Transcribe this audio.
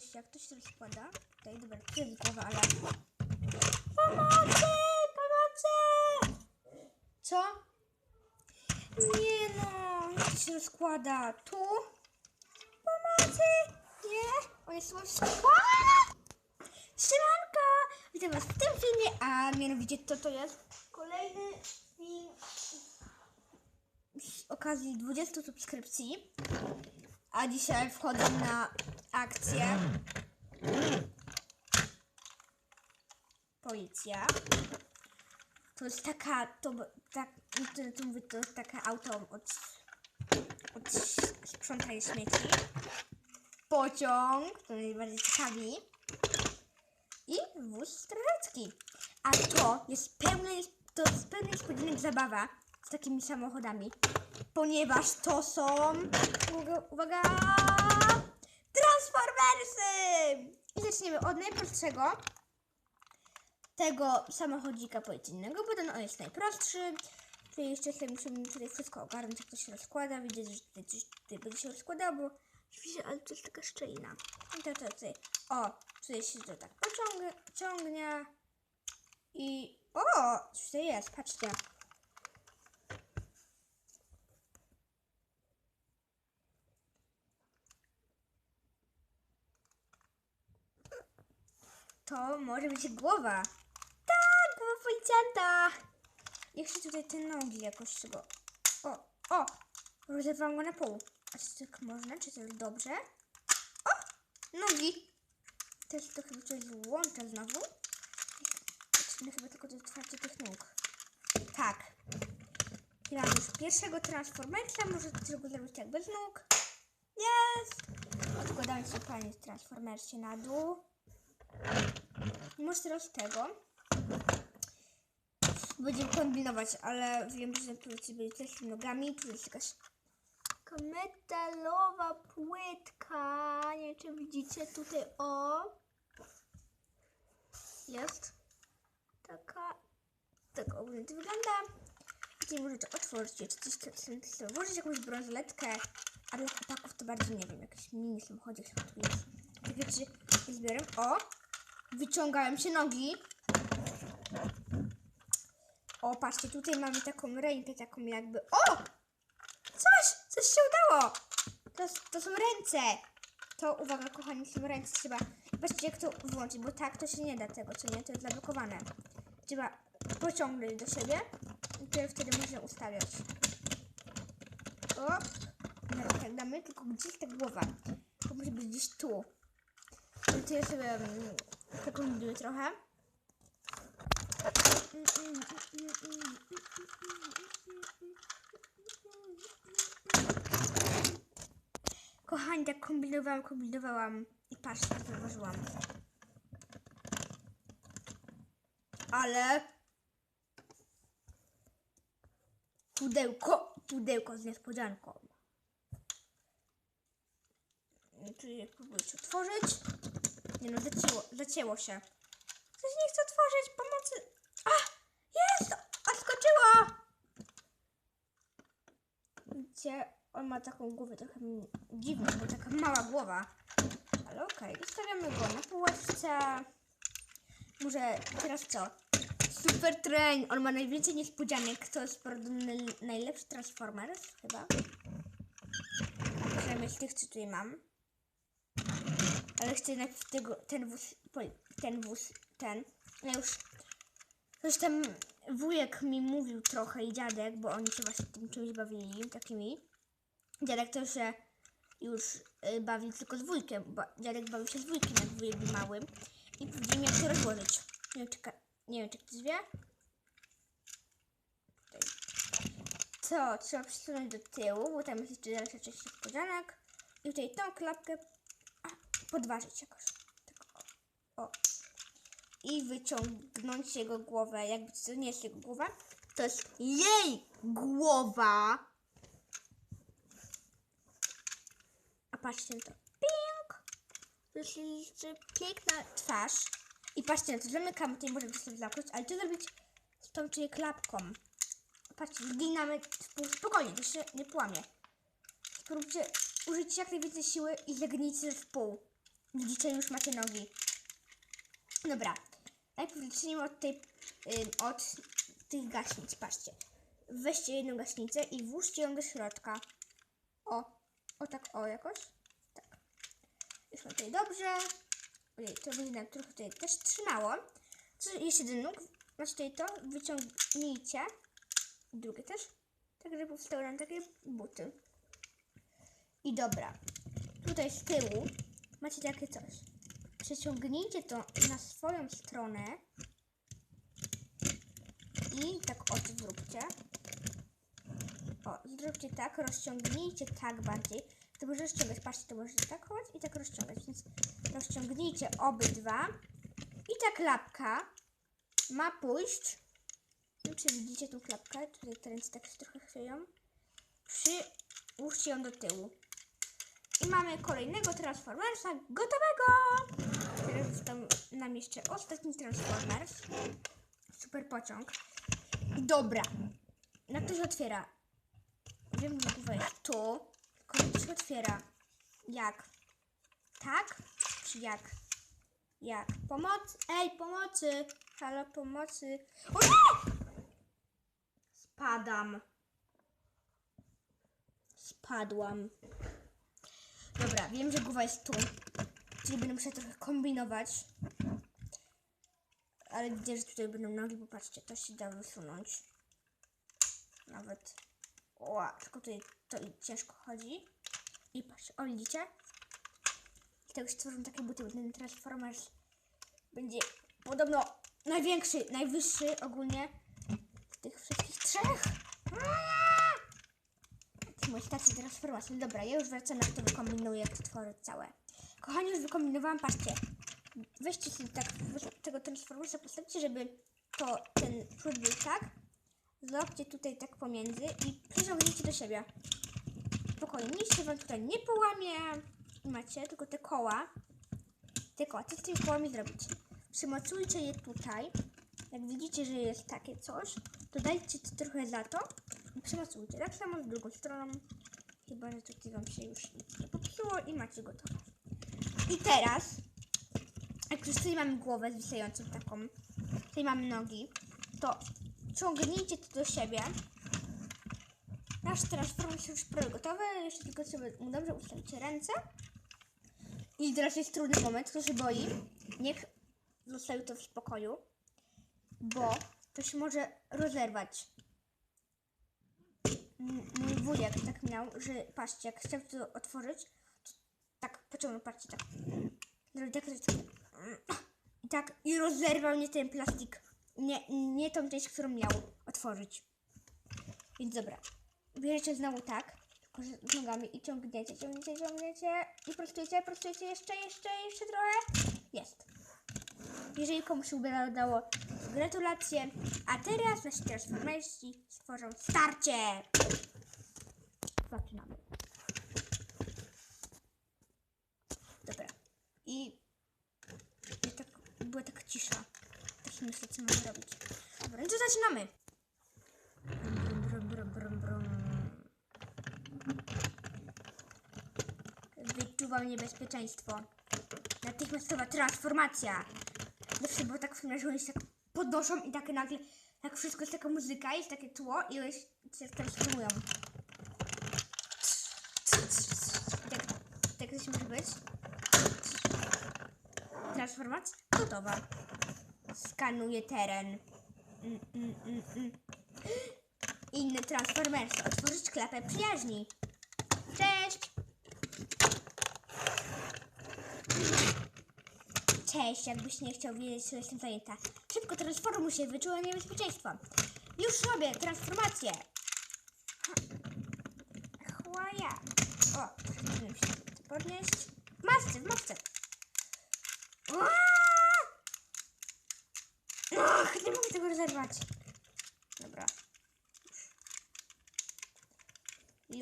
to się, jak to się rozkłada? Tutaj, dobra, to jest głowa, ale... Pomocy! Pomocy! Co? Nie no, jak to się rozkłada? Tu? Pomocy! Nie? O, jest. Strzelanka! Witam was w tym filmie, a mianowicie co to jest? Kolejny film z okazji 20 subskrypcji. A dzisiaj wchodzę na akcję. Policja. To jest taka, to, tak, to, mówię, to jest takie auto od, od sprzątania śmieci. Pociąg, to najbardziej ciekawi. I wóz strażacki. A to jest pełna, to jest pełna niespodzianek zabawa z takimi samochodami. Ponieważ to są, uwaga, uwaga Transformersy! I zaczniemy od najprostszego tego samochodzika policyjnego, bo ten on jest najprostszy. Tutaj jeszcze sobie musimy tutaj wszystko ogarnąć, jak to się rozkłada. Widzę, że tutaj coś tutaj będzie się rozkładało, bo oczywiście, ale to jest taka szczelina. I to, to tutaj, o, tutaj się to tak pociągnie, ciągnie i o, tutaj jest, patrzcie. To może być głowa. Tak, głowa policjanta. Jeszcze tutaj te nogi jakoś tego. O, o! Rozerwam go na pół. A czy tak można? Czy to jest dobrze? O! Nogi! Też to chyba coś złącza znowu. Zaczynamy chyba tylko do otwarcia tych nóg. Tak. I mamy już pierwszego transformersa. Może tylko zrobić tak bez nóg. Jest! Odkładamy sobie panie transformersie na dół. Może teraz tego. Będziemy kombinować, ale wiem, że policji będzie też nogami. Tu jest jakaś metalowa płytka. Nie wiem, czy widzicie tutaj. O! Jest. Taka. Tak ogólnie to wygląda. Tutaj możecie otworzyć jeszcze coś chcę włożyć jakąś bransoletkę. A dla chłopaków to bardziej nie wiem, jakiś mini samochodzik chyba tu jest. Takie rzeczy zbieram. O! Wyciągają się nogi. O, patrzcie, tutaj mamy taką rękę, taką jakby. O! Coś! Coś się udało! To, to są ręce! To uwaga, kochani, są ręce. Trzeba. Patrzcie, jak to włączyć, bo tak to się nie da tego, co nie? To jest zablokowane. Trzeba pociągnąć do siebie i to wtedy można ustawiać. O! Nawet tak damy, tylko gdzie jest ta głowa? To musi być gdzieś tu. I to ja sobie zakombinuję trochę. Kochani, tak kombinowałam, kombinowałam i patrzcie, co zauważyłam. Ale pudełko, pudełko z niespodzianką. Czyli próbuję się otworzyć. Nie no, zacięło, zacięło się. Coś nie chce otworzyć, pomocy. A! Jest! Odskoczyło! Widzicie, on ma taką głowę trochę dziwną, bo taka mała głowa. Ale okej, zostawiamy go na półeczce. Może teraz co? Super Train! On ma najwięcej niespodzianek. To jest naj- najlepszy Transformers chyba. A przynajmniej z tych, co tutaj mam. Ale chcę najpierw tego, ten wóz, ten wóz, ten. Ja już, tam wujek mi mówił trochę i dziadek, bo oni się właśnie tym czymś bawili, takimi. Dziadek to się już y, bawi tylko z wujkiem, bo dziadek bawił się z wujkiem, jak wujek był mały. I powiedział mi, jak to rozłożyć. Nie wiem, czy, nie wiem, czy ktoś wie. Co? Trzeba przesunąć do tyłu, bo tam jest jeszcze dalsza część niespodzianek. I tutaj tą klapkę podważyć jakoś. Tak, o. I wyciągnąć jego głowę. Jakby to nie jest jego głowa, to jest jej głowa. A patrzcie na to. Pink! To jest jeszcze piękna twarz. I patrzcie na to, zamykamy tutaj, możemy sobie zamknąć, ale to zrobić z tą czyli klapką. Patrzcie, zginamy w pół spokojnie, to się nie płamie. Spróbujcie użyć jak najwięcej siły i zagnijcie w pół. Widzicie, już macie nogi. Dobra. Najpierw zacznijmy od tej, od tych gaśnic. Patrzcie. Weźcie jedną gaśnicę i włóżcie ją do środka. O, o tak, o jakoś. Tak. Już mam tutaj dobrze. Ojej, to będzie nam trochę tutaj też trzymało. Co, jeszcze jeden nóg. Macie tutaj to, wyciągnijcie. Drugie też. Tak, żeby powstały nam takie buty. I dobra. Tutaj z tyłu macie takie coś. Przeciągnijcie to na swoją stronę. I tak oto zróbcie. O, zróbcie tak, rozciągnijcie tak bardziej. To może rozciągać, patrzcie, to tak chować i tak rozciągać, więc rozciągnijcie obydwa. I ta klapka ma pójść. Wiem, czy widzicie tą klapkę? Tutaj te ręce tak się trochę chwieją. Przyłóżcie ją do tyłu. I mamy kolejnego Transformersa gotowego! Teraz został nam jeszcze ostatni Transformers. Super pociąg. Dobra. Na to się otwiera. Wiem, że jest tu. Tylko się otwiera. Jak? Tak? Czy jak? Jak? Pomoc? Ej, pomocy! Halo, pomocy! O nie! Spadam. Spadłam. Dobra, wiem, że głowa jest tu. Czyli będę musiała trochę kombinować. Ale widzę, że tutaj będą nogi, bo patrzcie, to się da wysunąć. Nawet. O, tylko tutaj to ciężko chodzi. I patrzcie, o widzicie? I tak stworzą takie buty, bo ten Transformers będzie podobno największy, najwyższy ogólnie z tych wszystkich trzech. Mój stacji transformacji. Dobra, ja już wracam na to wykombinuję, jak to tworzyć całe. Kochani, już wykombinowałam, patrzcie. Weźcie sobie tak tego transformacja, postawcie, żeby to ten przód był tak. Złapcie tutaj tak pomiędzy i przyciągnijcie do siebie. Spokojnie, nic się wam tutaj nie połamie. Macie tylko te koła. Te koła, co z tymi kołami zrobić? Przymocujcie je tutaj. Jak widzicie, że jest takie coś, to dajcie to trochę za to i przymocujcie. Tak samo z drugą stroną. Chyba, że tutaj wam się już nie popsuło i macie gotowe. I teraz, jak już tutaj mamy głowę zwisającą taką, tutaj mamy nogi, to ciągnijcie to do siebie. Nasz transformacja już prawie gotowy, jeszcze tylko sobie dobrze ustawicie ręce. I teraz jest trudny moment, kto się boi, niech zostawi to w spokoju, bo to się może rozerwać. Mój wujek tak miał, że patrzcie, jak chciał to otworzyć, to tak pociągnął, patrzcie, tak. Zrobił tak, tak, tak. I tak, i rozerwał nie ten plastik, nie, nie tą część, którą miał otworzyć. Więc dobra, bierzecie znowu tak, tylko z nogami i ciągniecie, ciągniecie, ciągniecie i prostujecie, prostujecie jeszcze, jeszcze, jeszcze trochę. Jest. Jeżeli komuś się udało, gratulacje. A teraz nasi transformersi stworzą starcie. Zaczynamy. Dobra. I, i tak, była taka cisza. Tak myślę, co mam zrobić. Dobra, no to zaczynamy. Brum, brum, brum, brum. Wyczuwam niebezpieczeństwo. Natychmiastowa transformacja. Zawsze było tak w filmie, że oni się tak podnoszą i takie nagle, tak wszystko jest taka muzyka, jest takie tło i oni się transformują. Tak, tak coś może być. Transformacja gotowa. Skanuję teren. Mm, mm, mm, mm. Inny transformers. Otworzyć klapę przyjaźni. Cześć! Cześć, jakbyś nie chciał wiedzieć, co jestem zajęta. Szybko transformuj się, wyczułem niebezpieczeństwo. Już robię transformację. Chłaja. O, musimy się podnieść. Masce, w masce. Och, nie mogę tego rozerwać.